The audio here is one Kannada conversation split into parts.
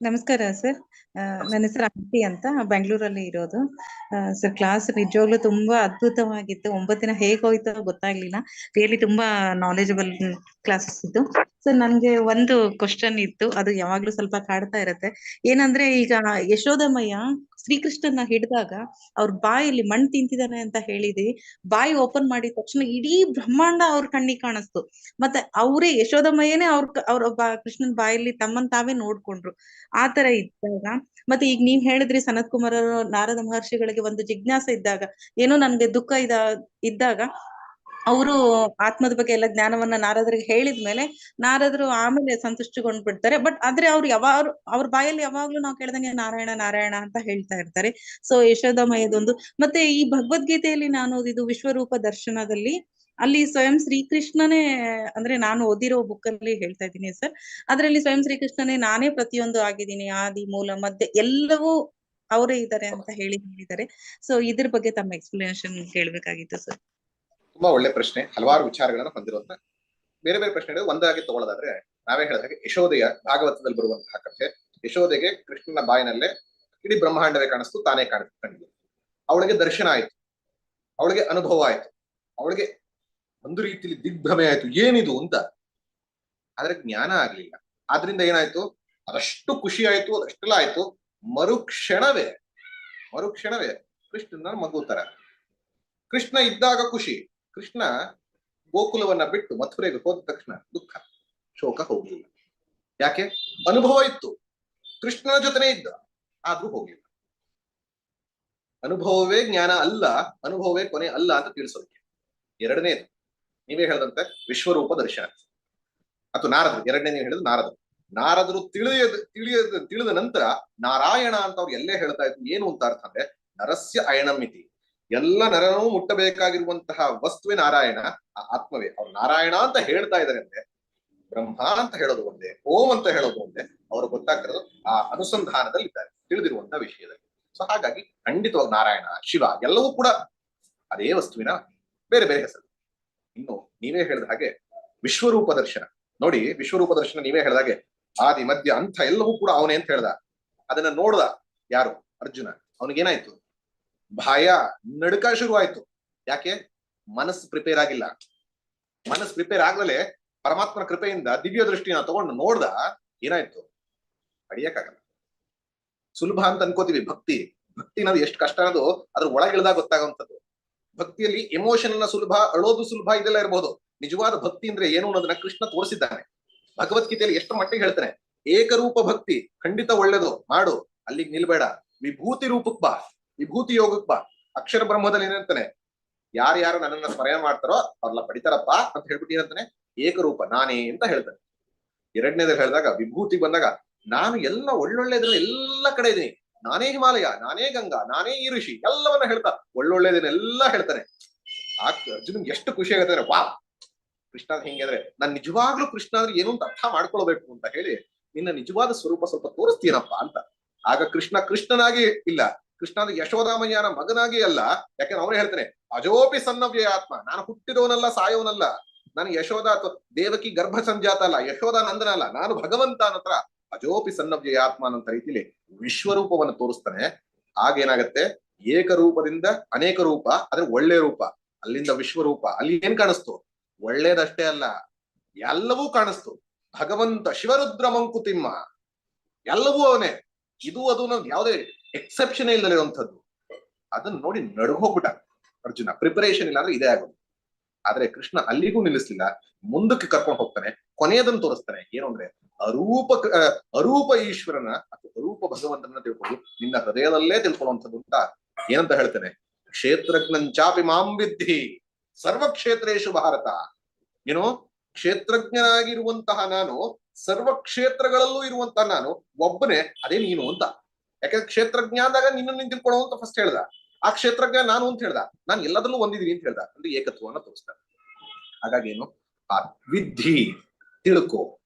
ನಮಸ್ಕಾರ ಸರ್. ನನ್ನ ಹೆಸರು ಆಂಟಿ ಅಂತ, ಬೆಂಗಳೂರಲ್ಲಿ ಇರೋದು. ಸರ್, ಕ್ಲಾಸ್ ನಿಜವಾಗ್ಲೂ ತುಂಬಾ ಅದ್ಭುತವಾಗಿತ್ತು. ಒಂಬತ್ತಿನ ಹೇಗ್ ಹೋಯ್ತೋ ಗೊತ್ತಾಗ್ಲಿಲ್ಲ. ರಿಯಲಿ ತುಂಬಾ ನಾಲೆಜಬಲ್ ಕ್ಲಾಸಸ್ ಇತ್ತು. ಸೊ ನನ್ಗೆ ಒಂದು ಕ್ವಶನ್ ಇತ್ತು. ಅದು ಯಾವಾಗ್ಲೂ ಸ್ವಲ್ಪ ಕಾಡ್ತಾ ಇರತ್ತೆ. ಏನಂದ್ರೆ ಈಗ ಯಶೋದಮಯ್ಯ ಶ್ರೀಕೃಷ್ಣನ ಹಿಡಿದಾಗ ಅವ್ರ ಬಾಯಲ್ಲಿ ಮಣ್ಣು ತಿಂತಿದ್ದಾನೆ ಅಂತ ಹೇಳಿದ್ವಿ. ಬಾಯಿ ಓಪನ್ ಮಾಡಿದ ತಕ್ಷಣ ಇಡೀ ಬ್ರಹ್ಮಾಂಡ ಅವ್ರ ಕಣ್ಣಿಗೆ ಕಾಣಿಸ್ತು. ಮತ್ತೆ ಅವರೇ ಯಶೋಧಮಯ್ಯನೇ ಅವ್ರ ಅವ್ರ ಕೃಷ್ಣನ್ ಬಾಯಲ್ಲಿ ತಮ್ಮನ್ ತಾವೇ ನೋಡ್ಕೊಂಡ್ರು. ಆತರ ಇದ್ದಾಗ ಮತ್ತೆ ಈಗ ನೀವ್ ಹೇಳಿದ್ರಿ ಸನತ್ ಕುಮಾರ್ ಅವರು ನಾರದ ಮಹರ್ಷಿಗಳಿಗೆ ಒಂದು ಜಿಜ್ಞಾಸೆ ಇದ್ದಾಗ, ಏನೋ ನನ್ಗೆ ದುಃಖ ಇದ, ಇದ್ದಾಗ ಅವರು ಆತ್ಮದ ಬಗ್ಗೆ ಎಲ್ಲ ಜ್ಞಾನವನ್ನ ನಾರದ್ರಿಗೆ ಹೇಳಿದ್ಮೇಲೆ ನಾರದ್ರು ಆಮೇಲೆ ಸಂತುಷ್ಟಗೊಂಡ್ ಬಿಡ್ತಾರೆ ಬಟ್ ಆದ್ರೆ ಅವ್ರು ಯಾವಾಗ ಅವ್ರ ಬಾಯಲ್ಲಿ ಯಾವಾಗ್ಲೂ ನಾವು ಕೇಳ್ದಂಗೆ ನಾರಾಯಣ ನಾರಾಯಣ ಅಂತ ಹೇಳ್ತಾ ಇರ್ತಾರೆ. ಸೊ ಯಶೋಧಮಯದೊಂದು. ಮತ್ತೆ ಈ ಭಗವದ್ಗೀತೆಯಲ್ಲಿ ನಾನು ಓದಿದ್ದು ವಿಶ್ವರೂಪ ದರ್ಶನದಲ್ಲಿ ಅಲ್ಲಿ ಸ್ವಯಂ ಶ್ರೀಕೃಷ್ಣನೇ, ಅಂದ್ರೆ ನಾನು ಓದಿರೋ ಬುಕ್ ಅಲ್ಲಿ ಹೇಳ್ತಾ ಇದ್ದೀನಿ ಸರ್. ಅದರಲ್ಲಿ ಸ್ವಯಂ ಶ್ರೀಕೃಷ್ಣನೇ ನಾನೇ ಪ್ರತಿಯೊಂದು ಆಗಿದ್ದೀನಿ, ಆದಿ, ಮೂಲ, ಮಧ್ಯೆ ಎಲ್ಲವೂ ಅವರೇ ಇದ್ದಾರೆ ಅಂತ ಹೇಳಿ ಹೇಳಿದ್ದಾರೆ. ಸೊ ಇದ್ರ ಬಗ್ಗೆ ತಮ್ಮ ಎಕ್ಸ್ಪ್ಲನೇಷನ್ ಕೇಳ್ಬೇಕಾಗಿತ್ತು ಸರ್. ತುಂಬಾ ಒಳ್ಳೆ ಪ್ರಶ್ನೆ, ಹಲವಾರು ವಿಚಾರಗಳನ್ನ ಹೊಂದಿರುವಂತ ಬೇರೆ ಬೇರೆ ಪ್ರಶ್ನೆಗಳು ಒಂದಾಗಿ ತಗೊಳ್ಳೋದಾದ್ರೆ ನಾವೇ ಹೇಳಿದಾಗೆ ಯಶೋದೆಯ ಭಾಗವತದಲ್ಲಿ ಬರುವಂತಹ ಕಥೆ ಯಶೋದೆಗೆ ಕೃಷ್ಣನ ಬಾಯಿನಲ್ಲೇ ಇಡೀ ಬ್ರಹ್ಮಾಂಡವೇ ಕಾಣಿಸ್ತು, ತಾನೇ ಕಾಣಿಸ್ತು ಕಣ್ಣಿಗೆ ಅವಳಿಗೆ ದರ್ಶನ ಆಯ್ತು, ಅವಳಿಗೆ ಅನುಭವ ಆಯ್ತು, ಅವಳಿಗೆ ಒಂದು ರೀತಿಯಲ್ಲಿ ದಿಗ್ಭ್ರಮೆ ಆಯ್ತು, ಏನಿದು ಅಂತ. ಆದ್ರೆ ಜ್ಞಾನ ಆಗ್ಲಿಲ್ಲ. ಆದ್ರಿಂದ ಏನಾಯ್ತು? ಅದಷ್ಟು ಖುಷಿ ಆಯ್ತು, ಅದಷ್ಟೆಲ್ಲ ಆಯ್ತು. ಮರುಕ್ಷಣವೇ ಮರುಕ್ಷಣವೇ ಕೃಷ್ಣನ ಮಗು ತರ. ಕೃಷ್ಣ ಇದ್ದಾಗ ಖುಷಿ. ಕೃಷ್ಣ ಗೋಕುಲವನ್ನ ಬಿಟ್ಟು ಮಥುರೆಗೆ ಹೋದ ತಕ್ಷಣ ದುಃಖ, ಶೋಕ ಹೋಗಲಿಲ್ಲ. ಯಾಕೆ? ಅನುಭವ ಇತ್ತು. ಕೃಷ್ಣನ ಜೊತೆನೆ ಇದ್ದ, ಆದ್ರೂ ಹೋಗಲಿಲ್ಲ. ಅನುಭವವೇ ಜ್ಞಾನ ಅಲ್ಲ, ಅನುಭವವೇ ಕೊನೆ ಅಲ್ಲ ಅಂತ ತಿಳಿಸೋದಕ್ಕೆ. ಎರಡನೇದು, ನೀವೇ ಹೇಳದಂತೆ ವಿಶ್ವರೂಪ ದರ್ಶನ. ಅಥವಾ ನಾರದರು, ಎರಡನೇ ನೀವು ಹೇಳಿದ್ರು ನಾರದರು. ನಾರದರು ತಿಳಿಯದ ತಿಳಿಯದ, ತಿಳಿದ ನಂತರ ನಾರಾಯಣ ಅಂತ ಅವ್ರು ಎಲ್ಲೇ ಹೇಳ್ತಾ ಇದ್ರು, ಏನು ಅಂತ ಅರ್ಥ ಅಂದ್ರೆ ನರಸ್ಯ ಅಯಣಮಿತಿ ಎಲ್ಲ ನರನೂ ಮುಟ್ಟಬೇಕಾಗಿರುವಂತಹ ವಸ್ತುವೆ ನಾರಾಯಣ, ಆ ಆತ್ಮವೇ. ಅವ್ರು ನಾರಾಯಣ ಅಂತ ಹೇಳ್ತಾ ಇದಾರೆ ಅಂದ್ರೆ, ಬ್ರಹ್ಮ ಅಂತ ಹೇಳೋದು ಒಂದೇ, ಓಂ ಅಂತ ಹೇಳೋದು ಒಂದೇ, ಅವರು ಗೊತ್ತಾಗ್ತಿರೋದು ಆ ಅನುಸಂಧಾನದಲ್ಲಿ ಇದ್ದಾರೆ ತಿಳಿದಿರುವಂತಹ ವಿಷಯದಲ್ಲಿ. ಸೊ ಹಾಗಾಗಿ ಖಂಡಿತವಾಗಿ ನಾರಾಯಣ, ಶಿವ, ಎಲ್ಲವೂ ಕೂಡ ಅದೇ ವಸ್ತುವಿನ ಬೇರೆ ಬೇರೆ ಹೆಸರು. ಇನ್ನು ನೀವೇ ಹೇಳಿದ ಹಾಗೆ ವಿಶ್ವರೂಪ ದರ್ಶನ. ನೋಡಿ, ವಿಶ್ವರೂಪ ದರ್ಶನ ನೀವೇ ಹೇಳಿದಾಗೆ ಆದಿ, ಮಧ್ಯ, ಅಂಥ ಎಲ್ಲವೂ ಕೂಡ ಅವನೇ ಅಂತ ಹೇಳ್ದ. ಅದನ್ನ ನೋಡ್ದ ಯಾರು? ಅರ್ಜುನ. ಅವನಿಗೇನಾಯ್ತು? ಭಯ ನಡುಕ ಶುರುವಾಯ್ತು. ಯಾಕೆ? ಮನಸ್ಸು ಪ್ರಿಪೇರ್ ಆಗಿಲ್ಲ. ಮನಸ್ಸು ಪ್ರಿಪೇರ್ ಆಗ್ಲೇ ಪರಮಾತ್ಮನ ಕೃಪೆಯಿಂದ ದಿವ್ಯ ದೃಷ್ಟಿನ ತಗೊಂಡು ನೋಡ್ದ ಏನಾಯ್ತು? ಅಡಿಯಕ್ಕಾಗಲ್ಲ ಸುಲಭ ಅಂತ ಅನ್ಕೋತೀವಿ ಭಕ್ತಿ. ಭಕ್ತಿ ಅನ್ನೋದು ಎಷ್ಟು ಕಷ್ಟ ಅನ್ನೋದು ಅದ್ರ ಒಳಗಿಳ್ದಾಗ ಗೊತ್ತಾಗುವಂಥದ್ದು ಭಕ್ತಿಯಲ್ಲಿ ಎಮೋಷನ್ ಅನ್ನ ಸುಲಭ, ಅಳೋದು ಸುಲಭ ಇದೆಲ್ಲ ಇರಬಹುದು ನಿಜವಾದ ಭಕ್ತಿ ಅಂದ್ರೆ ಏನು ಅನ್ನೋದನ್ನ ಕೃಷ್ಣ ತೋರಿಸಿದ್ದಾನೆ. ಭಗವದ್ಗೀತೆಯಲ್ಲಿ ಎಷ್ಟು ಮಟ್ಟಿಗೆ ಹೇಳ್ತಾನೆ? ಏಕರೂಪ ಭಕ್ತಿ, ಖಂಡಿತ ಒಳ್ಳೇದು, ಮಾಡು, ಅಲ್ಲಿಗೆ ನಿಲ್ಬೇಡ, ವಿಭೂತಿ ರೂಪಕ್ ಬಾ. ವಿಭೂತಿ ಯೋಗಕ್ಕೆ ಬಾ ಅಕ್ಷರ ಬ್ರಹ್ಮದಲ್ಲಿ ಏನಿರ್ತಾನೆ ಯಾರ್ಯಾರು ನನ್ನನ್ನ ಸ್ಮರಣೆ ಮಾಡ್ತಾರೋ ಅವ್ರಲ್ಲ ಪಡಿತಾರಪ್ಪ ಅಂತ ಹೇಳ್ಬಿಟ್ಟು ಏನಂತಾನೆ? ಏಕರೂಪ ನಾನೇ ಅಂತ ಹೇಳ್ತಾನೆ. ಎರಡನೇದಲ್ಲಿ ಹೇಳಿದಾಗ ವಿಭೂತಿ ಬಂದಾಗ ನಾನು ಎಲ್ಲ ಒಳ್ಳೊಳ್ಳೆದ್ರಲ್ಲಿ ಎಲ್ಲ ಕಡೆ ಇದೀನಿ. ನಾನೇ ಹಿಮಾಲಯ, ನಾನೇ ಗಂಗಾ, ನಾನೇ ಈ ಋಷಿ ಎಲ್ಲವನ್ನ ಹೇಳ್ತಾ ಒಳ್ಳೊಳ್ಳೆದನ್ನೆಲ್ಲ ಹೇಳ್ತಾನೆ. ಆ ಅರ್ಜುನ್ ಎಷ್ಟು ಖುಷಿ ಆಗುತ್ತೆ ವಾ ಕೃಷ್ಣ ಹಿಂಗೆ ಅಂದ್ರೆ ನಾನ್ ನಿಜವಾಗ್ಲೂ ಕೃಷ್ಣ ಅಂದ್ರೆ ಏನು ಅಂತ ಅರ್ಥ ಮಾಡ್ಕೊಳ್ಬೇಕು ಅಂತ ಹೇಳಿ ನಿನ್ನ ನಿಜವಾದ ಸ್ವರೂಪ ಸ್ವಲ್ಪ ತೋರಿಸ್ತೀನಪ್ಪ ಅಂತ. ಆಗ ಕೃಷ್ಣ ಕೃಷ್ಣನಾಗಿ ಇಲ್ಲ ಕೃಷ್ಣ ಯಶೋದಾಮಯ್ಯನ ಮಗನಾಗಿ ಅಲ್ಲ, ಯಾಕಂದ್ರೆ ಅವನೇ ಹೇಳ್ತಾನೆ, ಅಜೋಪಿ ಸನ್ನವ್ಯ ಆತ್ಮ, ನಾನು ಹುಟ್ಟಿದವನಲ್ಲ, ಸಾಯೋನಲ್ಲ, ನಾನು ಯಶೋಧ ಅಥವಾ ದೇವಕಿ ಗರ್ಭ ಸಂಜಾತ ಅಲ್ಲ ಯಶೋಧ ನಂದನ ಅಲ್ಲ, ನಾನು ಭಗವಂತ ಅನ್ನತ್ರ ಅಜೋಪಿ ಸನ್ನವ್ಯ ಆತ್ಮ ಅನ್ನೋ ರೀತಿಲಿ ವಿಶ್ವರೂಪವನ್ನು ತೋರಿಸ್ತಾನೆ. ಆಗೇನಾಗತ್ತೆ ಏಕರೂಪದಿಂದ ಅನೇಕ ರೂಪ ಅಂದ್ರೆ ಒಳ್ಳೆ ರೂಪ, ಅಲ್ಲಿಂದ ವಿಶ್ವರೂಪ, ಅಲ್ಲಿ ಏನ್ ಕಾಣಿಸ್ತು? ಒಳ್ಳೇದಷ್ಟೇ ಅಲ್ಲ, ಎಲ್ಲವೂ ಕಾಣಿಸ್ತು. ಭಗವಂತ ಶಿವರುದ್ರ ಮಂಕುತಿಮ್ಮ ಎಲ್ಲವೂ ಅವನೇ. ಇದು, ಅದು ಯಾವುದೇ ಎಕ್ಸೆಪ್ಷನ್ ಇಲ್ಲದಿರುವಂಥದ್ದು ಅದನ್ನ ನೋಡಿ ನಡುಗೋಗ್ಬಿಟ್ಟ ಅರ್ಜುನ ಪ್ರಿಪರೇಷನ್ ಇಲ್ಲ ಅಂದ್ರೆ ಇದೇ ಆಗೋದು. ಆದ್ರೆ ಕೃಷ್ಣ ಅಲ್ಲಿಗೂ ನಿಲ್ಲಿಸ್ಲಿಲ್ಲ. ಮುಂದಕ್ಕೆ ಕರ್ಕೊಂಡು ಹೋಗ್ತಾನೆ. ಕೊನೆಯದನ್ನು ತೋರಿಸ್ತಾನೆ. ಏನು ಅಂದ್ರೆ ಅರೂಪ ಅರೂಪ ಈಶ್ವರನ ಅಥವಾ ಅರೂಪ ಭಗವಂತನ ತಿಳ್ಕೊಂಡು ನಿನ್ನ ಹೃದಯದಲ್ಲೇ ತಿಳ್ಕೊಳ್ಳುವಂಥದ್ದು ಅಂತ ಏನಂತ ಹೇಳ್ತಾನೆ? ಕ್ಷೇತ್ರಜ್ಞಂಚಾಪಿ ಮಾಂ ವಿದ್ಧಿ ಸರ್ವ ಕ್ಷೇತ್ರೇಶು ಭಾರತ. ಏನು? ಕ್ಷೇತ್ರಜ್ಞನಾಗಿರುವಂತಹ ನಾನು ಸರ್ವ ಕ್ಷೇತ್ರಗಳಲ್ಲೂ ಇರುವಂತಹ ನಾನು ಒಬ್ಬನೇ, ಅದೇ ನೀನು ಅಂತ. ಯಾಕಂದ್ರೆ ಕ್ಷೇತ್ರಜ್ಞ ಆದಾಗ ನಿನ್ನ ನಿನ್ ಅಂತ ಫಸ್ಟ್ ಹೇಳ್ದ. ಆ ಕ್ಷೇತ್ರಜ್ಞ ನಾನು ಅಂತ ಹೇಳ್ದ. ನಾನು ಎಲ್ಲದರಲ್ಲೂ ಒಂದಿದೀನಿ ಅಂತ ಹೇಳ್ದ. ಅಂದ್ರೆ ಏಕತ್ವವನ್ನ ತೋರಿಸ್ತಾನೆ ಹಾಗಾಗಿ ಏನು ಆ ವಿಧಿ ತಿಳ್ಕೊ.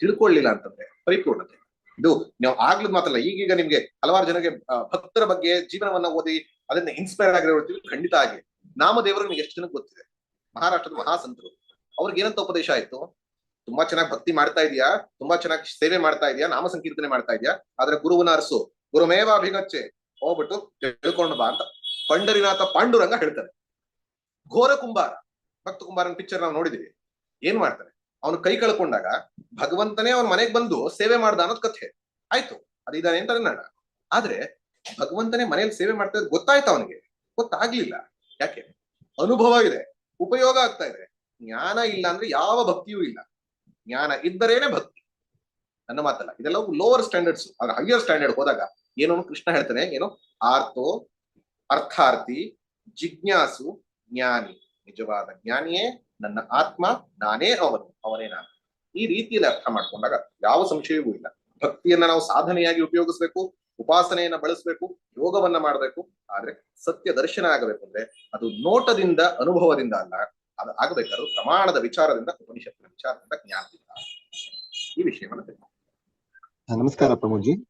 ತಿಳ್ಕೊಳ್ಳಿಲ್ಲ ಅಂತಂದ್ರೆ ಪರಿಪೂರ್ಣತೆ. ಇದು ನೀವು ಆಗ್ಲದ್ ಮಾತ್ರ ಈಗೀಗ ನಿಮ್ಗೆ ಹಲವಾರು ಜನಕ್ಕೆ ಭಕ್ತರ ಬಗ್ಗೆ ಜೀವನವನ್ನ ಓದಿ ಅದನ್ನ ಇನ್ಸ್ಪೈರ್ ಆಗಿರೋದು ಖಂಡಿತ ಆಗಿ ನಾಮದೇವರು ನಿಮ್ಗೆ ಎಷ್ಟು ಜನಕ್ಕೆ ಗೊತ್ತಿದೆ? ಮಹಾರಾಷ್ಟ್ರದ ಮಹಾಸಂತರು. ಅವ್ರಿಗೆ ಏನಂತ ಉಪದೇಶ ಆಯ್ತು? ತುಂಬಾ ಚೆನ್ನಾಗಿ ಭಕ್ತಿ ಮಾಡ್ತಾ ಇದೀಯಾ? ತುಂಬಾ ಚೆನ್ನಾಗಿ ಸೇವೆ ಮಾಡ್ತಾ ಇದೀಯಾ? ನಾಮ ಸಂಕೀರ್ತನೆ ಮಾಡ್ತಾ ಇದೀಯಾ? ಆದ್ರೆ ಗುರುವನ ಅರಸು. ಗುರುಮೇವ ಅಭಿಗಚ್ಚೆ ಹೋಗ್ಬಿಟ್ಟು ತಿಳ್ಕೊಂಡು ಬಾ ಅಂತ ಪಂಡರಿನಾಥ ಪಾಂಡುರಂಗ ಹೇಳ್ತಾರೆ. ಘೋರ ಕುಂಬಾರ. ಭಕ್ತ ಕುಂಬಾರನ್ ಪಿಕ್ಚರ್ ನಾವು ನೋಡಿದೀವಿ. ಏನ್ ಮಾಡ್ತಾನೆ ಅವನು ಕೈ ಕಳ್ಕೊಂಡಾಗ ಭಗವಂತನೇ ಅವನ ಮನೆಗೆ ಬಂದು ಸೇವೆ ಮಾಡ್ದ ಅನ್ನೋದ್ ಕಥೆ. ಆಯ್ತು. ಅದಿದ್ದಾನೆ ಅಂತ ಅನ್ನೋಣ ಆದ್ರೆ ಭಗವಂತನೇ ಮನೆಯಲ್ಲಿ ಸೇವೆ ಮಾಡ್ತಾ ಗೊತ್ತಾಯ್ತು ಅವನಿಗೆ? ಗೊತ್ತಾಗ್ಲಿಲ್ಲ. ಯಾಕೆ? ಅನುಭವ ಇದೆ. ಉಪಯೋಗ ಆಗ್ತಾ ಇದೆ. ಜ್ಞಾನ ಇಲ್ಲ ಅಂದ್ರೆ ಯಾವ ಭಕ್ತಿಯೂ ಇಲ್ಲ. ಜ್ಞಾನ ಇದ್ದರೇನೆ ಭಕ್ತಿ. ನನ್ನ ಮಾತಲ್ಲ. ಇದೆಲ್ಲವೂ ಲೋವರ್ ಸ್ಟ್ಯಾಂಡರ್ಡ್ಸ್ ಹೈಯರ್ ಸ್ಟ್ಯಾಂಡರ್ಡ್ ಹೋದಾಗ ಏನು ಕೃಷ್ಣ ಹೇಳ್ತಾನೆ, ಏನು? ಆರ್ತೋ, ಅರ್ಥಾರ್ಥಿ, ಜಿಜ್ಞಾಸು, ಜ್ಞಾನಿ. ನಿಜವಾದ ಜ್ಞಾನಿಯೇ ನನ್ನ ಆತ್ಮ, ನಾನೇ ಅವನು, ಅವನೇ ನಾನು. ಈ ರೀತಿಯಲ್ಲಿ ಅರ್ಥ ಮಾಡ್ಕೊಂಡಾಗ ಯಾವ ಸಂಶಯವೂ ಇಲ್ಲ. ಭಕ್ತಿಯನ್ನ ನಾವು ಸಾಧನೆಯಾಗಿ ಉಪಯೋಗಿಸ್ಬೇಕು, ಉಪಾಸನೆಯನ್ನ ಬಳಸಬೇಕು, ಯೋಗವನ್ನ ಮಾಡಬೇಕು, ಆದ್ರೆ ಸತ್ಯ ದರ್ಶನ ಆಗಬೇಕು ಅಂದ್ರೆ ಅದು ನೋಟದಿಂದ, ಅನುಭವದಿಂದ ಅಲ್ಲ, ಅದು ಆಗಬೇಕಾದ್ರೂ ಪ್ರಮಾಣದ ವಿಚಾರದಿಂದ, ಉಪನಿಷತ್ತಿನ ವಿಚಾರದಿಂದ ಜ್ಞಾನದಿಂದ. ಈ ವಿಷಯವನ್ನು ನಮಸ್ಕಾರ ಪ್ರಮೋದ್ಜಿ.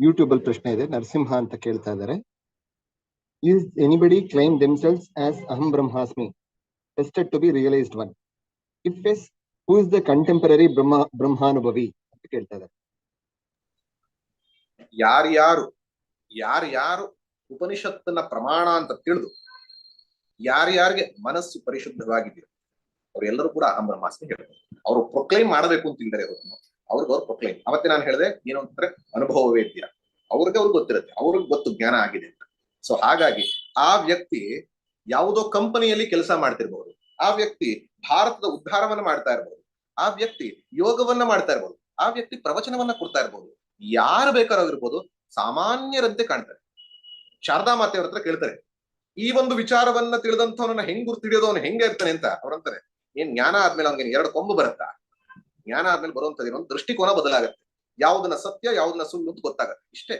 ಯೂಟ್ಯೂಬ್ ಅಲ್ಲಿ ಪ್ರಶ್ನೆ ಇದೆ, ನರಸಿಂಹ ಅಂತ ಕೇಳ್ತಾ ಇದ್ದಾರೆ is anybody claim themselves as ಅಹಂ ಬ್ರಹ್ಮಾಸ್ಮಿ tested to be realised one if is who is the contemporary ಬ್ರಹ್ಮ ಬ್ರಹ್ಮಾನುಭವಿ ಅಂತ ಕೇಳ್ತಾ ಇದ್ದಾರೆ ಯಾರ್ಯಾರು ಯಾರ್ಯಾರು ಉಪನಿಷತ್ತನ್ನ ಪ್ರಮಾಣ ಅಂತ ತಿಳಿದು ಯಾರ್ಯಾರಿಗೆ ಮನಸ್ಸು ಪರಿಶುದ್ಧವಾಗಿದೆಯೋ ಅವರೆಲ್ಲರೂ ಕೂಡ ಅಹಂ ಬ್ರಹ್ಮಾಸ್ಮಿ ಹೇಳ್ತಾರೆ. ಅವರು ಪ್ರೊಕ್ಲೈಮ್ ಮಾಡಬೇಕು ಅಂತ ಇಲ್ಲದೆ ಅವ್ರಿಗೆ ಅವ್ರು ಪ್ರೊಕ್ಲೈಮ್ ಅವತ್ತೇ ನಾನು ಹೇಳಿದೆ, ಏನು ಅಂತಂದ್ರೆ ಅನುಭವ ವೇದ್ಯ ಅವ್ರಿಗೆ ಅವ್ರಿಗೆ ಗೊತ್ತಿರುತ್ತೆ. ಅವ್ರಿಗೆ ಗೊತ್ತು ಜ್ಞಾನ ಆಗಿದೆ ಅಂತ. ಸೊ ಹಾಗಾಗಿ ಆ ವ್ಯಕ್ತಿ ಯಾವುದೋ ಕಂಪನಿಯಲ್ಲಿ ಕೆಲಸ ಮಾಡ್ತಿರ್ಬಹುದು ಆ ವ್ಯಕ್ತಿ ಭಾರತದ ಉದ್ಧಾರವನ್ನ ಮಾಡ್ತಾ ಇರ್ಬೋದು. ಆ ವ್ಯಕ್ತಿ ಯೋಗವನ್ನ ಮಾಡ್ತಾ ಇರ್ಬೋದು. ಆ ವ್ಯಕ್ತಿ ಪ್ರವಚನವನ್ನ ಕೊಡ್ತಾ ಇರ್ಬೋದು. ಯಾರು ಬೇಕಾಗಿರ್ಬೋದು ಸಾಮಾನ್ಯರಂತೆ ಕಾಣ್ತಾರೆ. ಶಾರದಾ ಮಾತೆಯವ್ರ ಹತ್ರ ಕೇಳ್ತಾರೆ, ಈ ಒಂದು ವಿಚಾರವನ್ನ ತಿಳಿದಂತವನನ್ನ ಹೆಂಗ್ ಗುರ್ತಿಡಿಯೋದು? ಅವನು ಹೆಂಗ ಇರ್ತಾನೆ? ಅಂತ. ಅವ್ರಂತಾರೆ ಏನ್ ಜ್ಞಾನ ಆದ್ಮೇಲೆ ಅವ್ನಿಗೆ ಎರಡು ಕೊಂಬು ಬರುತ್ತಾ? ಜ್ಞಾನ ಆದ್ಮೇಲೆ ಬರುವಂತದ್ದು ಒಂದು ದೃಷ್ಟಿಕೋನ ಬದಲಾಗತ್ತೆ. ಯಾವುದನ್ನ ಸತ್ಯ, ಯಾವುದನ್ನ ಸುಳ್ಳು ಅಂತ ಗೊತ್ತಾಗತ್ತೆ. ಇಷ್ಟೇ.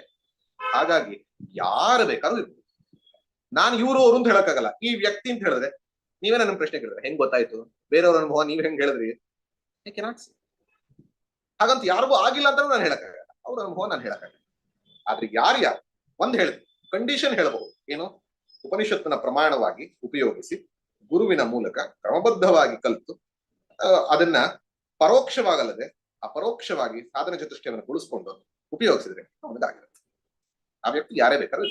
ಹಾಗಾಗಿ ಯಾರು ಬೇಕಾದ್ರೂ ಇರ್ಬೋದು. ನಾನು ಇವರು ಅವರು ಅಂತ ಹೇಳಕ್ಕಾಗಲ್ಲ. ಈ ವ್ಯಕ್ತಿ ಅಂತ ಹೇಳಿದ್ರೆ, ನೀವೇ ನನ್ನ ಪ್ರಶ್ನೆ ಕೇಳಿದ್ರೆ, ಹೆಂಗ್ ಗೊತ್ತಾಯ್ತು? ಬೇರೆಯವ್ರ ಅನುಭವ ನೀವ್ ಹೆಂಗ್ ಹೇಳಿದ್ರಿ? ಹಾಗಂತ ಯಾರಿಗೂ ಆಗಿಲ್ಲ ಅಂತ ನಾನು ಹೇಳಕ್ಕಾಗಲ್ಲ. ಅವ್ರ ಅನುಭವ ನಾನು ಹೇಳಕ್ಕಾಗಲ್ಲ. ಆದ್ರೆ ಯಾರು ಯಾರು? ಒಂದ್ ಹೇಳಿದ್ರು. ಕಂಡೀಷನ್ ಹೇಳಬಹುದು. ಏನು? ಉಪನಿಷತ್ತಿನ ಪ್ರಮಾಣವಾಗಿ ಉಪಯೋಗಿಸಿ ಗುರುವಿನ ಮೂಲಕ ಕ್ರಮಬದ್ಧವಾಗಿ ಕಲಿತು ಅದನ್ನ ಪರೋಕ್ಷವಾಗಲ್ಲದೆ ಅಪರೋಕ್ಷವಾಗಿ ಸಾಧನ ಚತುಷ್ಟಯವನ್ನು ಉಳಿಸ್ಕೊಂಡು ಉಪಯೋಗಿಸಿದ್ರೆ ಅವನಿಗಾಗಿರುತ್ತೆ ಆ ವ್ಯಕ್ತಿ ಯಾರೇ ಬೇಕಾದ್ರೆ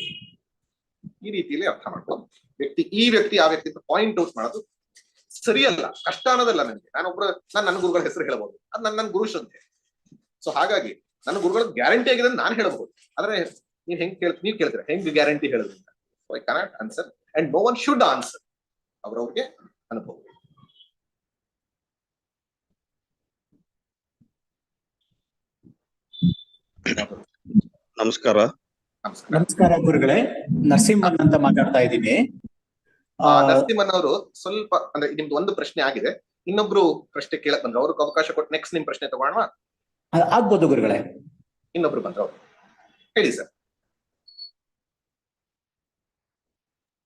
ಈ ರೀತಿಯಲ್ಲಿ ಅರ್ಥ ಮಾಡ್ಕೊಂಡು ವ್ಯಕ್ತಿ, ಈ ವ್ಯಕ್ತಿ ಆ ವ್ಯಕ್ತಿ ಪಾಯಿಂಟ್ ಔಟ್ ಮಾಡೋದು ಸರಿಯಲ್ಲ, ಕಷ್ಟ ಅನ್ನೋದಲ್ಲ ನನಗೆ. ನಾನೊಬ್ರ ನಾನು ನನ್ನ ಗುರುಗಳ ಹೆಸರು ಹೇಳಬಹುದು ಅದು ನನ್ನ ನನ್ನ ಗುರು ಶ್ರದ್ಧೆ ಸೊ ಹಾಗಾಗಿ ನನ್ನ ಗುರುಗಳ ಗ್ಯಾರಂಟಿ ಆಗಿದೆ ನಾನು ಹೇಳಬಹುದು. ಆದ್ರೆ ನೀವ್ ಹೆಂಗ್ ಕೇಳ್, ನೀವ್ ಕೇಳ್ತೀರ? ಹೆಂಗ್ ಗ್ಯಾರಂಟಿ ಹೇಳೋದ್ರಿಂದ I cannot answer and no one should answer ಅವ್ರವ್ರಿಗೆ ಅನುಭವ. ನಮಸ್ಕಾರ. ನಮಸ್ಕಾರ ನಮಸ್ಕಾರ ಗುರುಗಳೇ. ನರಸಿಂಹನ್ ಅಂತ ಮಾತಾಡ್ತಾ ಇದ್ದೀನಿ. ಆ, ನರಸಿಂಹನ್ ಅವರು ಸ್ವಲ್ಪ ಅಂದ್ರೆ ನಿಮ್ದು ಒಂದು ಪ್ರಶ್ನೆ ಆಗಿದೆ. ಇನ್ನೊಬ್ರು ಪ್ರಶ್ನೆ ಕೇಳಕ್ ಬಂದ್ರು. ಅವ್ರಿಗೆ ಅವಕಾಶ ಕೊಟ್ಟು ನೆಕ್ಸ್ಟ್ ನಿಮ್ ಪ್ರಶ್ನೆ ತಗೋಣ ಆಗ್ಬೋದು ಗುರುಗಳೇ. ಇನ್ನೊಬ್ರು ಬಂದ್ರು. ಅವ್ರು ಹೇಳಿ ಸರ್.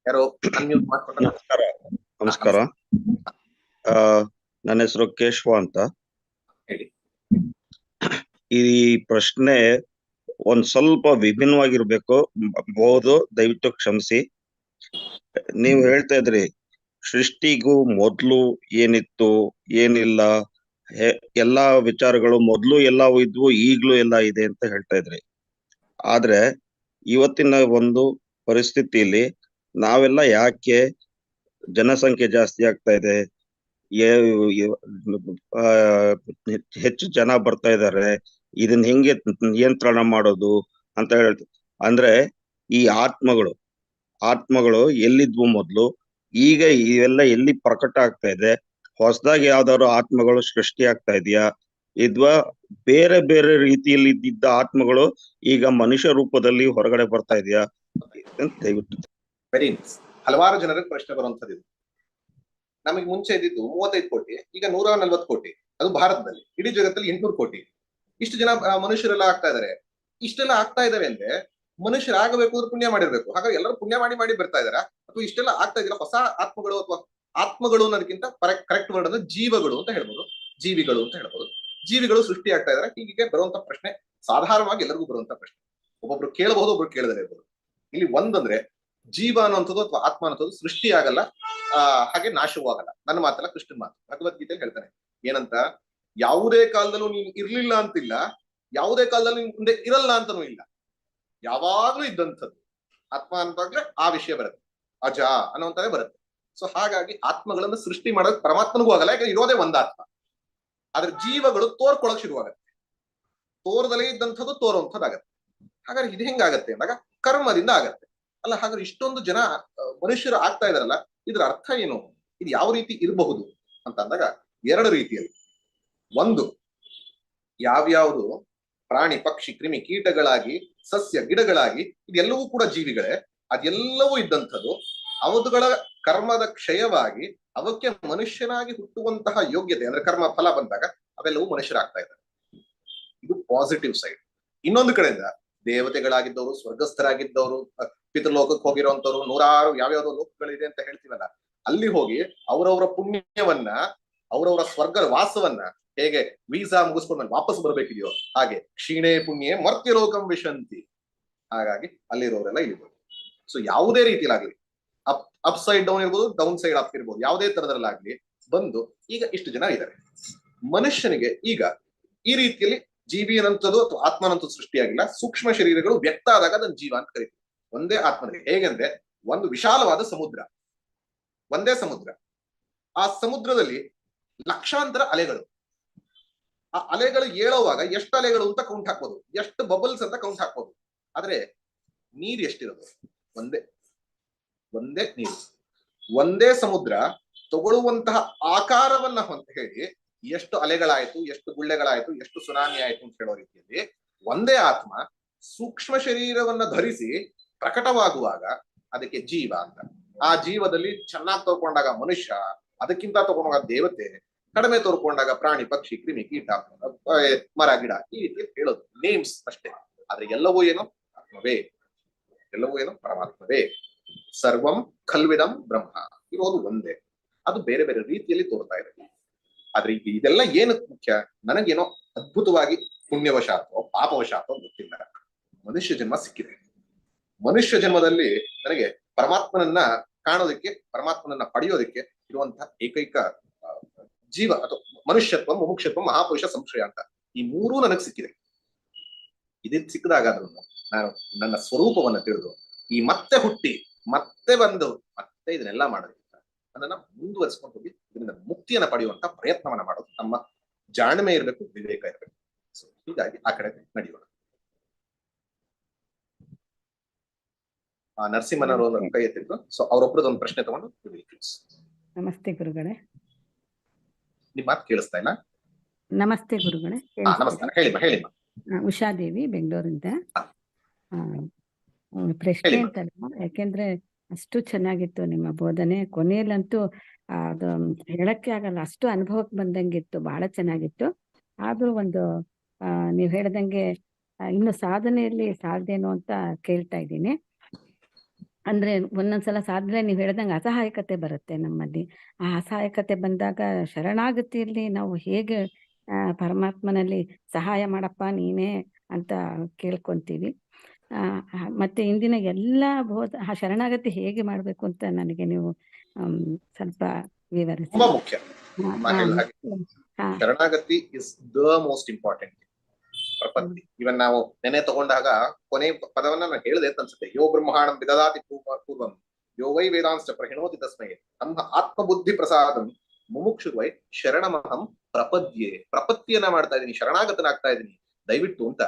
ಯಾರೋ ಅನ್ಮ್ಯೂಟ್ ಮಾಡ್ಕೊಂಡು ನಮಸ್ಕಾರ. ನಮಸ್ಕಾರ. ಆ ನನ್ನ ಹೆಸರು ಕೇಶವ ಅಂತ. ಹೇಳಿ. ಈ ಪ್ರಶ್ನೆ ಒಂದ್ ಸ್ವಲ್ಪ ವಿಭಿನ್ನವಾಗಿರ್ಬೇಕು. ಬಹುದು ದಯವಿಟ್ಟು ಕ್ಷಮಿಸಿ. ನೀವು ಹೇಳ್ತಾ ಇದ್ರಿ ಸೃಷ್ಟಿಗೂ ಮೊದ್ಲು ಏನಿತ್ತು ಏನಿಲ್ಲ ಎಲ್ಲಾ ವಿಚಾರಗಳು ಮೊದ್ಲು ಎಲ್ಲ ಇದ್ವು ಈಗ್ಲೂ ಎಲ್ಲ ಇದೆ ಅಂತ ಹೇಳ್ತಾ ಇದ್ರಿ. ಆದ್ರೆ ಇವತ್ತಿನ ಒಂದು ಪರಿಸ್ಥಿತಿಯಲ್ಲಿ ನಾವೆಲ್ಲ ಯಾಕೆ ಜನಸಂಖ್ಯೆ ಜಾಸ್ತಿ ಆಗ್ತಾ ಇದೆ ಹೆಚ್ಚು ಜನ ಬರ್ತಾ ಇದ್ದಾರೆ ಇದನ್ನ ಹೆಂಗೆ ನಿಯಂತ್ರಣ ಮಾಡೋದು ಅಂತ ಹೇಳ್ತ, ಅಂದ್ರೆ ಈ ಆತ್ಮಗಳು ಆತ್ಮಗಳು ಎಲ್ಲಿದ್ವು ಮೊದ್ಲು? ಈಗ ಇವೆಲ್ಲ ಎಲ್ಲಿ ಪ್ರಕಟ ಆಗ್ತಾ ಇದೆ? ಹೊಸದಾಗಿ ಯಾವ್ದಾದ್ರು ಆತ್ಮಗಳು ಸೃಷ್ಟಿ ಆಗ್ತಾ ಇದೆಯಾ? ಇದ್ವಾ ಬೇರೆ ಬೇರೆ ರೀತಿಯಲ್ಲಿ ಇದ್ದಿದ್ದ ಆತ್ಮಗಳು ಈಗ ಮನುಷ್ಯ ರೂಪದಲ್ಲಿ ಹೊರಗಡೆ ಬರ್ತಾ ಇದೆಯಾ? ಅಂತ ದಯವಿಟ್ಟು ವೆರಿ ಹಲವಾರು ಜನರಿಗೆ ಪ್ರಶ್ನೆ ಬರುವಂತದ್ದು ನಮಗೆ ಮುಂಚೆ ಇದ್ದಿದ್ದು ಮೂವತ್ತೈದು ಕೋಟಿ, ಈಗ ನೂರ ನಲ್ವತ್ತು ಕೋಟಿ. ಅದು ಭಾರತದಲ್ಲಿ. ಇಡೀ ಜಗತ್ತಲ್ಲಿ ಎಂಟ್ನೂರು ಕೋಟಿ. ಇಷ್ಟು ಜನ ಮನುಷ್ಯರೆಲ್ಲ ಆಗ್ತಾ ಇದಾರೆ. ಇಷ್ಟೆಲ್ಲ ಆಗ್ತಾ ಇದಾವೆ ಅಂದ್ರೆ ಮನುಷ್ಯರಾಗಬೇಕು ಅಂದ್ರೆ ಪುಣ್ಯ ಮಾಡಿರ್ಬೇಕು. ಹಾಗಾಗಿ ಎಲ್ಲರೂ ಪುಣ್ಯ ಮಾಡಿ ಮಾಡಿ ಬರ್ತಾ ಇದಾರೆ ಅಥವಾ ಇಷ್ಟೆಲ್ಲ ಆಗ್ತಾ ಇದಿಲ್ಲ ಹೊಸ ಆತ್ಮಗಳು ಅಥವಾ ಆತ್ಮಗಳು ಅನ್ನೋದಕ್ಕಿಂತ ಕರೆಕ್ಟ್ ವರ್ಡ್ ಅಂದ್ರೆ ಜೀವಗಳು ಅಂತ ಹೇಳ್ಬೋದು. ಜೀವಿಗಳು ಅಂತ ಹೇಳ್ಬೋದು. ಜೀವಿಗಳು ಸೃಷ್ಟಿ ಆಗ್ತಾ ಇದಾರೆ ಹೀಗೆ ಬರುವಂತ ಪ್ರಶ್ನೆ ಸಾಧಾರಣವಾಗಿ ಎಲ್ಲರಿಗೂ ಬರುವಂತ ಪ್ರಶ್ನೆ. ಒಬ್ಬೊಬ್ರು ಕೇಳಬಹುದು, ಒಬ್ರು ಕೇಳಿದರೆ ಇರ್ಬೋದು. ಇಲ್ಲಿ ಒಂದಂದ್ರೆ ಜೀವ ಅನ್ನುವಂಥದ್ದು ಅಥವಾ ಆತ್ಮ ಅನ್ನೋದು ಸೃಷ್ಟಿ ಆಗಲ್ಲ, ಆ, ಹಾಗೆ ನಾಶವೂ ಆಗಲ್ಲ. ನನ್ನ ಮಾತಲ್ಲ ಕೃಷ್ಣನ್ ಮಾತು. ಭಗವದ್ಗೀತೆಯಲ್ಲಿ ಹೇಳ್ತಾನೆ, ಏನಂತ? ಯಾವುದೇ ಕಾಲದಲ್ಲೂ ನೀನು ಇರ್ಲಿಲ್ಲ ಅಂತಿಲ್ಲ, ಯಾವುದೇ ಕಾಲದಲ್ಲಿ ನೀನ್ ಮುಂದೆ ಇರಲ್ಲ ಅಂತನೂ ಇಲ್ಲ. ಯಾವಾಗ್ಲೂ ಇದ್ದಂಥದ್ದು. ಆತ್ಮ ಅಂತಾಗ್ಲೇ ಆ ವಿಷಯ ಬರುತ್ತೆ. ಅಜ ಅನ್ನೋಂತಾನೆ ಬರುತ್ತೆ. ಸೊ ಹಾಗಾಗಿ ಆತ್ಮಗಳನ್ನ ಸೃಷ್ಟಿ ಮಾಡೋದು ಪರಮಾತ್ಮನಿಗೂ ಆಗಲ್ಲ, ಯಾಕಂದ್ರೆ ಇರೋದೇ ಒಂದ್ ಆತ್ಮ. ಆದ್ರೆ ಜೀವಗಳು ತೋರ್ಕೊಳಕ್ ಶುರುವಾಗತ್ತೆ. ತೋರದಲ್ಲೇ ಇದ್ದಂಥದ್ದು ತೋರುವಂಥದ್ದಾಗತ್ತೆ. ಹಾಗಾದ್ರೆ ಇದು ಹೆಂಗಾಗತ್ತೆ ಅಂದಾಗ ಕರ್ಮದಿಂದ ಆಗತ್ತೆ. ಅಲ್ಲ, ಹಾಗಾದ್ರೆ ಇಷ್ಟೊಂದು ಜನ ಮನುಷ್ಯರು ಆಗ್ತಾ ಇದಾರಲ್ಲ, ಇದ್ರ ಅರ್ಥ ಏನು? ಇದು ಯಾವ ರೀತಿ ಇರಬಹುದು? ಅಂತ ಅಂದಾಗ ಎರಡು ರೀತಿಯಲ್ಲಿ. ಒಂದು ಯಾವ್ಯಾವುದು ಪ್ರಾಣಿ, ಪಕ್ಷಿ, ಕ್ರಿಮಿ ಕೀಟಗಳಾಗಿ, ಸಸ್ಯ, ಗಿಡಗಳಾಗಿ, ಇದೆಲ್ಲವೂ ಕೂಡ ಜೀವಿಗಳೇ. ಅದೆಲ್ಲವೂ ಇದ್ದಂಥದ್ದು ಅವುಗಳ ಕರ್ಮದ ಕ್ಷಯವಾಗಿ ಅವಕ್ಕೆ ಮನುಷ್ಯನಾಗಿ ಹುಟ್ಟುವಂತಹ ಯೋಗ್ಯತೆ, ಅಂದ್ರೆ ಕರ್ಮ ಫಲ ಬಂದಾಗ ಅವೆಲ್ಲವೂ ಮನುಷ್ಯರಾಗ್ತಾ ಇದ್ದಾರೆ. ಇದು ಪಾಸಿಟಿವ್ ಸೈಡ್ ಇನ್ನೊಂದು ಕಡೆಯಿಂದ ದೇವತೆಗಳಾಗಿದ್ದವರು, ಸ್ವರ್ಗಸ್ಥರಾಗಿದ್ದವರು ಪಿತೃಲೋಕಕ್ಕೆ ಹೋಗಿರುವಂತವ್ರು ನೂರಾರು ಯಾವ್ಯಾವ್ದೋ ಲೋಕಗಳಿದೆ ಅಂತ ಹೇಳ್ತೀವಲ್ಲ, ಅಲ್ಲಿ ಹೋಗಿ ಅವರವರ ಪುಣ್ಯವನ್ನ, ಅವರವರ ಸ್ವರ್ಗ ವಾಸವನ್ನ ಹೇಗೆ ವೀಸಾ ಮುಗಿಸ್ಕೊಂಡ್ಮೇಲೆ ವಾಪಸ್ ಬರಬೇಕಿದೆಯೋ ಹಾಗೆ ಕ್ಷೀಣೆ ಪುಣ್ಯೇ ಮರ್ತಿರೋಕಂ ವಿಶಂತಿ. ಹಾಗಾಗಿ ಅಲ್ಲಿರೋರೆಲ್ಲ ಇರ್ಬೋದು ಸೊ ಯಾವುದೇ ರೀತಿಲಾಗ್ಲಿ ಅಪ್ ಅಪ್ ಸೈಡ್ ಡೌನ್ ಇರ್ಬೋದು ಡೌನ್ ಸೈಡ್ ಅಪ್ ಇರ್ಬೋದು, ಯಾವುದೇ ತರದಲ್ಲಾಗ್ಲಿ ಬಂದು ಈಗ ಇಷ್ಟು ಜನ ಇದ್ದಾರೆ. ಮನುಷ್ಯನಿಗೆ ಈಗ ಈ ರೀತಿಯಲ್ಲಿ ಜೀವಿಯನಂತದ್ದು ಅಥವಾ ಆತ್ಮನಂತದ್ದು ಸೃಷ್ಟಿಯಾಗಿಲ್ಲ, ಸೂಕ್ಷ್ಮ ಶರೀರಗಳು ವ್ಯಕ್ತ ಆದಾಗ ಅದನ್ನ ಜೀವ ಅಂತ ಕರಿತೀವಿ. ಒಂದೇ ಆತ್ಮನಿಗೆ. ಹೇಗೆಂದ್ರೆ ಒಂದು ವಿಶಾಲವಾದ ಸಮುದ್ರ. ಒಂದೇ ಸಮುದ್ರ. ಆ ಸಮುದ್ರದಲ್ಲಿ ಲಕ್ಷಾಂತರ ಅಲೆಗಳು. ಆ ಅಲೆಗಳು ಏಳುವಾಗ ಎಷ್ಟು ಅಲೆಗಳು ಅಂತ ಕೌಂಟ್ ಹಾಕ್ಬೋದು. ಎಷ್ಟು ಬಬಲ್ಸ್ ಅಂತ ಕೌಂಟ್ ಹಾಕ್ಬೋದು. ಆದ್ರೆ ನೀರ್ ಎಷ್ಟಿರೋದು? ಒಂದೇ. ಒಂದೇ ನೀರು. ಒಂದೇ ಸಮುದ್ರ ತಗೊಳ್ಳುವಂತಹ ಆಕಾರವನ್ನ ಅಂತ ಹೇಳಿ ಎಷ್ಟು ಅಲೆಗಳಾಯ್ತು, ಎಷ್ಟು ಗುಳ್ಳೆಗಳಾಯ್ತು, ಎಷ್ಟು ಸುನಾಮಿ ಆಯ್ತು ಅಂತ ಹೇಳೋ ರೀತಿಯಲ್ಲಿ ಒಂದೇ ಆತ್ಮ ಸೂಕ್ಷ್ಮ ಶರೀರವನ್ನ ಧರಿಸಿ ಪ್ರಕಟವಾಗುವಾಗ ಅದಕ್ಕೆ ಜೀವ ಅಂತ. ಆ ಜೀವದಲ್ಲಿ ಚೆನ್ನಾಗಿ ತಗೊಂಡಾಗ ಮನುಷ್ಯ, ಅದಕ್ಕಿಂತ ತಗೊಂಡಾಗ ದೇವತೆ ಕಡಿಮೆ ತೋರ್ಕೊಂಡಾಗ ಪ್ರಾಣಿ, ಪಕ್ಷಿ, ಕ್ರಿಮಿ ಕೀಟ ಮರ, ಗಿಡ ಈ ರೀತಿ ಹೇಳೋದು. ನೇಮ್ಸ್ ಅಷ್ಟೇ. ಆದ್ರೆ ಎಲ್ಲವೂ ಏನು? ಆತ್ಮವೇ. ಎಲ್ಲವೂ ಏನು? ಪರಮಾತ್ಮವೇ. ಸರ್ವಂ ಖಲ್ವಿದಂ ಬ್ರಹ್ಮ. ಇರೋದು ಒಂದೇ. ಅದು ಬೇರೆ ಬೇರೆ ರೀತಿಯಲ್ಲಿ ತೋರ್ತಾ ಇದೆ. ಆದ್ರೆ ಈಗ ಇದೆಲ್ಲ ಏನು ಮುಖ್ಯ? ನನಗೇನೋ ಅದ್ಭುತವಾಗಿ ಪುಣ್ಯವಶಾತೋ, ಪಾಪವಶಾತೋ ಗೊತ್ತಿಲ್ಲ. ಮನುಷ್ಯ ಜನ್ಮ ಸಿಕ್ಕಿದೆ. ಮನುಷ್ಯ ಜನ್ಮದಲ್ಲಿ ನನಗೆ ಪರಮಾತ್ಮನನ್ನ ಕಾಣೋದಕ್ಕೆ, ಪರಮಾತ್ಮನನ್ನ ಪಡೆಯೋದಕ್ಕೆ ಇರುವಂತಹ ಏಕೈಕ ಜೀವ ಅಥವಾ ಮನುಷ್ಯತ್ವ, ಮುಮುಕ್ಷತ್ವ, ಮಹಾಪುರುಷ, ಸಂಶಯ ಅಂತ ಈ ಮೂರೂ ನನಗೆ ಸಿಕ್ಕಿದೆ. ಇದಿದ್ ಸಿಕ್ಕದಾಗಾದ್ರೂ ನಾನು ನನ್ನ ಸ್ವರೂಪವನ್ನ ತಿಳಿದು ಈ ಮತ್ತೆ ಹುಟ್ಟಿ, ಮತ್ತೆ ಬಂದು, ಮತ್ತೆ ಇದನ್ನೆಲ್ಲ ಮಾಡೋದ್ರಿಂದ ಅದನ್ನ ಮುಂದುವರಿಸ್ಕೊಂಡು ಹೋಗಿ ಇದರಿಂದ ಮುಕ್ತಿಯನ್ನ ಪಡೆಯುವಂತ ಪ್ರಯತ್ನವನ್ನ ಮಾಡೋದು ನಮ್ಮ ಜಾಣ್ಮೆ ಇರಬೇಕು, ವಿವೇಕ ಇರಬೇಕು. ಸೊ ಹೀಗಾಗಿ ಆ ಕಡೆ ನಡೆಯೋಣ. ಆ ನರಸಿಂಹನವರು ಕೈ ಎತ್ತಿದ್ರು ಸೊ ಅವರೊಬ್ಬರದೊಂದು ಪ್ರಶ್ನೆ ತಗೊಂಡು ನಮಸ್ತೆ ಗುರುಗಳೇ. ನಿಮ್ ಮಾತು ಕೇಳಿಸ್ತಾ ಇಲ್ಲ? ನಮಸ್ತೆ ಗುರುಗಳೇ? ನಮಸ್ಕಾರ ಹೇಳಿಮ್ಮ ಹೇಳಿಮ್ಮ. ಆ, ಉಷಾದೇವಿ ಬೆಂಗಳೂರಿಂದ. ಪ್ರಶ್ನೆ ಹೇಳಿ ಅಂತಲ್ಲ ಯಾಕೆಂದ್ರೆ ಅಷ್ಟು ಚೆನ್ನಾಗಿತ್ತು ನಿಮ್ಮ ಬೋಧನೆ. ಕೊನೆಯಲ್ಲಂತೂ ಅದು ಹೇಳಕ್ಕೆ ಆಗಲ್ಲ ಅಷ್ಟು ಅನುಭವಕ್ಕೆ ಬಂದಂಗಿತ್ತು ಬಹಳ ಚೆನ್ನಾಗಿತ್ತು. ಆದ್ರೂ ಒಂದು ಆ, ನೀವು ಹೇಳ್ದಂಗೆ ಇನ್ನು ಸಾಧನೆಯಲ್ಲಿ ಸಾಧ್ಯನೋ ಅಂತ ಕೇಳ್ತಾ ಇದ್ದೀನಿ. ಅಂದ್ರೆ ಒಂದೊಂದ್ಸಲ ಸಾಧನೆ ನೀವು ಹೇಳ್ದಂಗೆ ಅಸಹಾಯಕತೆ ಬರುತ್ತೆ ನಮ್ಮಲ್ಲಿ. ಆ ಅಸಹಾಯಕತೆ ಬಂದಾಗ ಶರಣಾಗತಿಯಲ್ಲಿ ನಾವು ಹೇಗೆ ಆ, ಪರಮಾತ್ಮನಲ್ಲಿ ಸಹಾಯ ಮಾಡಪ್ಪ ನೀನೇ ಅಂತ ಕೇಳ್ಕೊಂತೀವಿ. ಮತ್ತೆ ಇಂದಿನ ಎಲ್ಲ ಬೋಧ ಆ ಶರಣಾಗತಿ ಹೇಗೆ ಮಾಡ್ಬೇಕು ಅಂತ ನನಗೆ ನೀವು ಸ್ವಲ್ಪ ವಿವರಿಸಿ. ಶರಣಾಗತಿ ಇಸ್ ದ ಮೋಸ್ಟ್ ಇಂಪಾರ್ಟೆಂಟ್ ಪ್ರಪತ್ತಿ ಇವನ್ ನಾವು ನೆನೆ ತಗೊಂಡಾಗ ಕೊನೆ ಪದವನ್ನ ನಾನು ಹೇಳಿದೆ ಅಂತ ಅನ್ಸುತ್ತೆ. ಯೋ ಬ್ರಹ್ಮಾಣಂ ವಿದದಾತಿ ಪೂರ್ವ- ಪೂರ್ವಂ. ಯೋ ವೈ ವೇದಾಂಶ ಪ್ರಹಿಣೋತಿ ತಸ್ಮೈ. ನಮ್ಮ ಆತ್ಮಬುದ್ಧಿ ಪ್ರಸಾದಂ ಮುಮುಕ್ಷುವೈ ಶರಣಮಹಂ ಪ್ರಪದ್ಯೆ. ಪ್ರಪತ್ತಿಯನ್ನ ಮಾಡ್ತಾ ಇದೀನಿ, ಶರಣಾಗತನಾಗ್ತಾ ಇದೀನಿ. ದಯವಿಟ್ಟು ಅಂತ.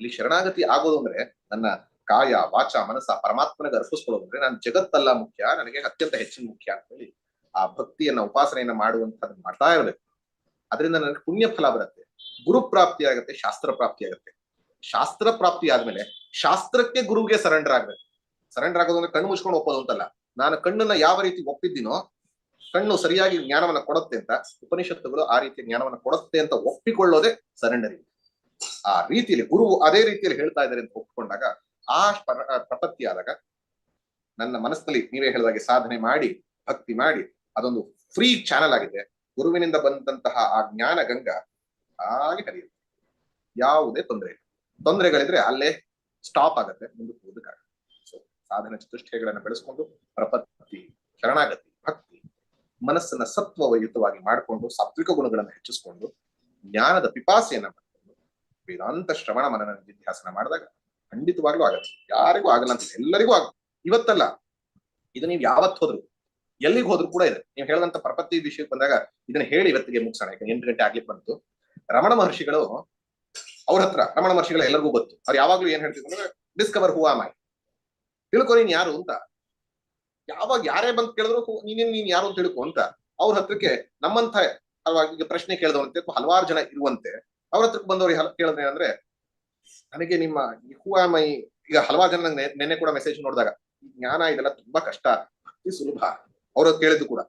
ಇಲ್ಲಿ ಶರಣಾಗತಿ ಆಗೋದು ಅಂದ್ರೆ ನನ್ನ ಕಾಯ, ವಾಚ, ಮನಸ್ಸ ಪರಮಾತ್ಮನಿಗೆ ಅರ್ಪಿಸ್ಕೊಳ್ಳೋದು ಅಂದ್ರೆ ನಾನು ಜಗತ್ತಲ್ಲ ಮುಖ್ಯ, ನನಗೆ ಅತ್ಯಂತ ಹೆಚ್ಚಿನ ಮುಖ್ಯ ಅಂತ ಹೇಳಿ ಆ ಭಕ್ತಿಯನ್ನ, ಉಪಾಸನೆಯನ್ನ ಮಾಡುವಂತ ಮಾಡ್ತಾ ಇರಬೇಕು. ಅದರಿಂದ ನನಗೆ ಪುಣ್ಯ ಫಲ ಬರುತ್ತೆ. ಗುರು ಪ್ರಾಪ್ತಿ ಆಗುತ್ತೆ ಶಾಸ್ತ್ರ ಪ್ರಾಪ್ತಿ ಆಗುತ್ತೆ ಶಾಸ್ತ್ರ ಪ್ರಾಪ್ತಿ ಆದ್ಮೇಲೆ ಶಾಸ್ತ್ರಕ್ಕೆ ಗುರುಗೆ ಸರೆಂಡರ್ ಆಗ್ಬೇಕು. ಸರೆಂಡರ್ ಆಗೋದು ಅಂದ್ರೆ ಕಣ್ಣು ಮುಚ್ಕೊಂಡು ಒಪ್ಪೋದು ಅಂತಲ್ಲ. ನಾನು ಕಣ್ಣನ್ನ ಯಾವ ರೀತಿ ಒಪ್ಪಿದ್ದೀನೋ ಕಣ್ಣು ಸರಿಯಾಗಿ ಜ್ಞಾನವನ್ನ ಕೊಡುತ್ತೆ ಅಂತ, ಉಪನಿಷತ್ತುಗಳು ಆ ರೀತಿಯ ಜ್ಞಾನವನ್ನ ಕೊಡುತ್ತೆ ಅಂತ ಒಪ್ಪಿಕೊಳ್ಳೋದೇ ಸರೆಂಡರಿಂಗ್ ಆ ರೀತಿಯಲ್ಲಿ ಗುರು ಅದೇ ರೀತಿಯಲ್ಲಿ ಹೇಳ್ತಾ ಇದ್ದಾರೆ ಅಂತ ಒಪ್ಪಿಕೊಂಡಾಗ, ಆ ಪರ- ಆ ಪ್ರಪತ್ತಿ ಆದಾಗ ನನ್ನ ಮನಸ್ಸಿನಲ್ಲಿ ನೀವೇ ಹೇಳಿದಾಗೆ ಸಾಧನೆ ಮಾಡಿ, ಭಕ್ತಿ ಮಾಡಿ, ಅದೊಂದು ಫ್ರೀ ಚಾನಲ್ ಆಗಿದೆ. ಗುರುವಿನಿಂದ ಬಂದಂತಹ ಆ ಜ್ಞಾನ ಗಂಗಾ ಹಾಗೆ ಹರಿಯುತ್ತೆ ಯಾವುದೇ ತೊಂದರೆ ಇಲ್ಲ. ತೊಂದರೆಗಳಿದ್ರೆ ಅಲ್ಲೇ ಸ್ಟಾಪ್ ಆಗತ್ತೆ ಹೋದಕ್ಕಾಗತ್ತೆ ಸೊ ಸಾಧನ ಚತುಷ್ಟಯಗಳನ್ನ ಬೆಳೆಸ್ಕೊಂಡು ಪ್ರಪತ್ತಿ, ಶರಣಾಗತಿ, ಭಕ್ತಿ, ಮನಸ್ಸನ್ನ ಸತ್ವಯುತವಾಗಿ ಮಾಡಿಕೊಂಡು, ಸಾತ್ವಿಕ ಗುಣಗಳನ್ನು ಹೆಚ್ಚಿಸಿಕೊಂಡು, ಜ್ಞಾನದ ಪಿಪಾಸೆಯನ್ನ ಮಾಡಿಕೊಂಡು, ವೇದಾಂತ ಶ್ರವಣ ಮನನ ವಿದ್ಯಾಸನ ಮಾಡಿದಾಗ ಖಂಡಿತವಾಗ್ಲೂ ಆಗತ್ತೆ. ಯಾರಿಗೂ ಆಗಲ್ಲ ಅಂತ ಎಲ್ಲರಿಗೂ ಆಗ ಇವತ್ತಲ್ಲ, ಇದು ನೀವು ಯಾವತ್ತು ಹೋದ್ರು, ಎಲ್ಲಿಗೆ ಹೋದ್ರು ಕೂಡ ಇದೆ. ನೀವು ಹೇಳಿದಂತ ಪ್ರಪತ್ತಿ ವಿಷಯಕ್ಕೆ ಬಂದಾಗ ಇದನ್ನ ಹೇಳಿ ಇವತ್ತಿಗೆ ಮುಗಿಸೋಣ. ಎಂಟು ಗಂಟೆ ಆಗ್ಲಿಕ್ಕೆ ಬಂತು. ರಮಣ ಮಹರ್ಷಿಗಳು ಅವ್ರ ಹತ್ರ, ರಮಣ ಮಹರ್ಷಿಗಳು ಎಲ್ಲರಿಗೂ ಗೊತ್ತು. ಅವ್ರು ಯಾವಾಗ್ಲೂ ಏನ್ ಹೇಳ್ತಿದ್ರು ಅಂದ್ರೆ ಡಿಸ್ಕವರ್ ಹೂ ಆಮೈ ತಿಳ್ಕೊ ನೀನ್ ಯಾರು ಅಂತ. ಯಾವಾಗ ಯಾರೇ ಬಂದ್ ಕೇಳಿದ್ರು ನೀನೇನ್ ನೀನ್ ಯಾರು ಅಂತ ತಿಳ್ಕೊ ಅಂತ. ಅವ್ರ ಹತ್ರಕ್ಕೆ ನಮ್ಮಂತ ಈಗ ಪ್ರಶ್ನೆ ಕೇಳಿದವಂತೆ ಹಲವಾರು ಜನ ಇರುವಂತೆ, ಅವ್ರ ಹತ್ರಕ್ಕೆ ಬಂದವ್ರಿಗೆ ಕೇಳಿದ್ರೆ ಅಂದ್ರೆ, ನನಗೆ ನಿಮ್ಮ ಈ ಹೂ ಆಮೈ ಈಗ ಹಲವಾರು ಜನ ನಂಗೆ ನೆನ್ನೆ ಕೂಡ ಮೆಸೇಜ್ ನೋಡಿದಾಗ ಜ್ಞಾನ ಇದೆಲ್ಲ ತುಂಬಾ ಕಷ್ಟ ಭಕ್ತಿ ಸುಲಭ. ಅವ್ರ ಕೇಳಿದ್ದು ಕೂಡ.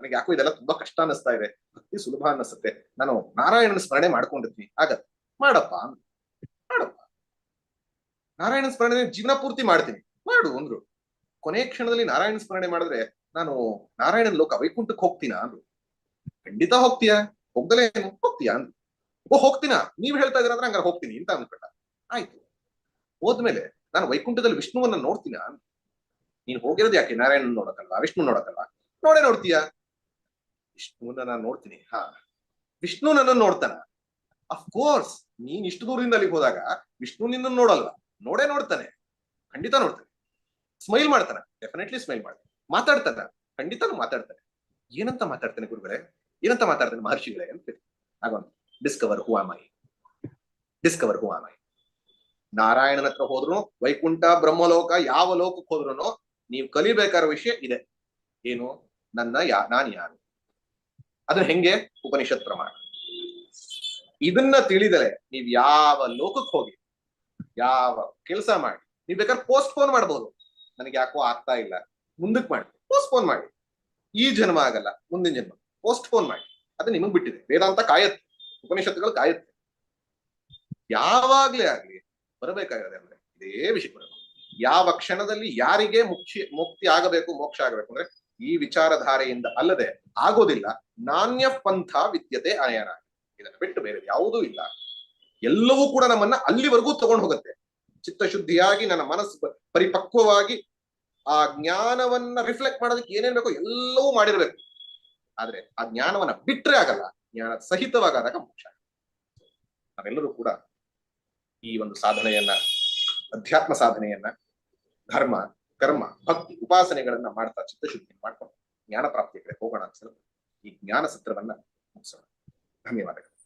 ನನಗೆ ಯಾಕೋ ಇದೆಲ್ಲ ತುಂಬಾ ಕಷ್ಟ ಅನ್ನಿಸ್ತಾ ಇದೆ. ಭಕ್ತಿ ಸುಲಭ ಅನ್ನಿಸುತ್ತೆ. ನಾನು ನಾರಾಯಣನ ಸ್ಮರಣೆ ಮಾಡ್ಕೊಂಡಿರ್ತೀನಿ. ಆಗ ಮಾಡಪ್ಪ. ಮಾಡಪ್ಪ. ನಾರಾಯಣ ಸ್ಮರಣೆ ಜೀವನ ಪೂರ್ತಿ ಮಾಡ್ತೀನಿ. ಮಾಡು ಅಂದ್ರು. ಕೊನೆ ಕ್ಷಣದಲ್ಲಿ ನಾರಾಯಣ ಸ್ಮರಣೆ ಮಾಡಿದ್ರೆ ನಾನು ನಾರಾಯಣನ ಲೋಕ ವೈಕುಂಠಕ್ಕೆ ಹೋಗ್ತೀನಾ ಅಂದ್ರು. ಖಂಡಿತ ಹೋಗ್ತೀಯಾ? ಹೋಗ್ದಲೇ ಏನು? ಹೋಗ್ತೀಯಾ ಅಂದ್ರು. ಓ, ಹೋಗ್ತೀನಾ? ನೀವ್ ಹೇಳ್ತಾ ಇದ್ರ ಹಂಗಾರೆ ಹೋಗ್ತೀನಿ ಅಂತ ಅನ್ಕೊಂಡ. ಆಯ್ತು. ಹೋದ್ಮೇಲೆ ನಾನು ವೈಕುಂಠದಲ್ಲಿ ವಿಷ್ಣುವನ್ನ ನೋಡ್ತೀನಾ. ನೀನ್ ಹೋಗಿರೋದು ಯಾಕೆ? ನಾರಾಯಣನ್ ನೋಡಕ್ಕಲ್ವಾ? ವಿಷ್ಣು ನೋಡಕ್ಕಲ್ವಾ? ನೋಡೇ ನೋಡ್ತೀಯಾ? ವಿಷ್ಣುವನ್ನ ನಾನು ನೋಡ್ತೀನಿ. ಹಾ. ವಿಷ್ಣು ನನ್ನನ್ನು ನೋಡ್ತಾನ. ಕೋರ್ಸ್ ನೀನ್ ಇಷ್ಟು ದೂರದಿಂದ ಅಲ್ಲಿಗೆ ಹೋದಾಗ ವಿಷ್ಣು ನಿನ್ನ ನೋಡಲ್ಲ. ನೋಡೇ ನೋಡ್ತಾನೆ. ಖಂಡಿತ ನೋಡ್ತಾನೆ. ಸ್ಮೈಲ್ ಮಾಡ್ತಾನೆ. ಡೆಫಿನೆಟ್ಲಿ ಸ್ಮೈಲ್ ಮಾಡ್ತಾನೆ. ಮಾತಾಡ್ತಾನ. ಖಂಡಿತ ಮಾತಾಡ್ತಾನೆ. ಏನಂತ ಮಾತಾಡ್ತಾನೆ ಗುರುಗಳೇ? ಏನಂತ ಮಾತಾಡ್ತಾನೆ ಮಹರ್ಷಿಗಳೇ ಅಂತ ಹಾಗೊಂದು ಡಿಸ್ಕವರ್ ಹೂ ಆಮೈ ಡಿಸ್ಕವರ್ ಹೂ ಆಮೈ ನಾರಾಯಣನ ಹತ್ರ ಹೋದ್ರು ವೈಕುಂಠ, ಬ್ರಹ್ಮಲೋಕ, ಯಾವ ಲೋಕಕ್ಕೆ ಹೋದ್ರು ನೀವು ಕಲಿಬೇಕಾದ ವಿಷಯ ಇದೆ. ಏನು? ನನ್ನ ಯಾ ನಾನು ಯಾರು? ಅದನ್ನ ಹೆಂಗೆ? ಉಪನಿಷತ್ ಪ್ರಮಾಣ. ಇದನ್ನ ತಿಳಿದರೆ ನೀವ್ ಯಾವ ಲೋಕಕ್ಕೆ ಹೋಗಿ, ಯಾವ ಕೆಲಸ ಮಾಡಿ, ನೀವ್ ಬೇಕಾದ್ರೆ ಪೋಸ್ಟ್ ಫೋನ್ ಮಾಡ್ಬೋದು. ನನಗೆ ಯಾಕೋ ಆಗ್ತಾ ಇಲ್ಲ. ಮುಂದಕ್ಕೆ ಮಾಡಿ ಪೋಸ್ಟ್ ಫೋನ್ ಮಾಡಿ. ಈ ಜನ್ಮ ಆಗಲ್ಲ, ಮುಂದಿನ ಜನ್ಮ. ಪೋಸ್ಟ್ ಫೋನ್ ಮಾಡಿ. ಅದು ನಿಮಗ್ ಬಿಟ್ಟಿದೆ. ವೇದಾಂತ ಕಾಯತ್ತೆ. ಉಪನಿಷತ್ತುಗಳು ಕಾಯತ್ತೆ. ಯಾವಾಗ್ಲೇ ಆಗ್ಲಿ ಬರಬೇಕಾಗಿದೆ ಅಂದ್ರೆ ಇದೇ ವಿಷಯ. ಬರಬೇಕು ಯಾವ ಕ್ಷಣದಲ್ಲಿ ಯಾರಿಗೆ ಮುಖ್ಯ ಮುಕ್ತಿ ಆಗಬೇಕು, ಮೋಕ್ಷ ಆಗಬೇಕು ಅಂದ್ರೆ ಈ ವಿಚಾರಧಾರೆಯಿಂದ ಅಲ್ಲದೆ ಆಗೋದಿಲ್ಲ. ನಾಣ್ಯ ಪಂಥ ವಿದ್ಯತೆ ಅನಯನ ಇದನ್ನ ಬಿಟ್ಟು ಬೇರೆ ಯಾವುದೂ ಇಲ್ಲ. ಎಲ್ಲವೂ ಕೂಡ ನಮ್ಮನ್ನ ಅಲ್ಲಿವರೆಗೂ ತಗೊಂಡು ಹೋಗುತ್ತೆ. ಚಿತ್ತಶುದ್ಧಿಯಾಗಿ ನನ್ನ ಮನಸ್ಸು ಪರಿಪಕ್ವವಾಗಿ ಆ ಜ್ಞಾನವನ್ನ ರಿಫ್ಲೆಕ್ಟ್ ಮಾಡೋದಕ್ಕೆ ಏನೇನ್ ಬೇಕೋ ಎಲ್ಲವೂ ಮಾಡಿರ್ಬೇಕು. ಆದ್ರೆ ಆ ಜ್ಞಾನವನ್ನ ಬಿಟ್ಟರೆ ಆಗಲ್ಲ. ಜ್ಞಾನ ಸಹಿತವಾಗಾದಾಗ ಮೋಕ್ಷ. ನಾವೆಲ್ಲರೂ ಕೂಡ ಈ ಒಂದು ಸಾಧನೆಯನ್ನ, ಅಧ್ಯಾತ್ಮ ಸಾಧನೆಯನ್ನ, ಧರ್ಮ ಕರ್ಮ, ಭಕ್ತಿ ಉಪಾಸನೆಗಳನ್ನ ಮಾಡ್ತಾ ಚಿತ್ತಶುದ್ಧಿ ಮಾಡ್ಕೊಂಡು ಜ್ಞಾನ ಪ್ರಾಪ್ತಿಯ ಕಡೆ ಹೋಗೋಣ ಅಂತ ಈ ಜ್ಞಾನ ಸತ್ರವನ್ನ ಮುಗಿಸೋಣ. ಧನ್ಯವಾದಗಳು.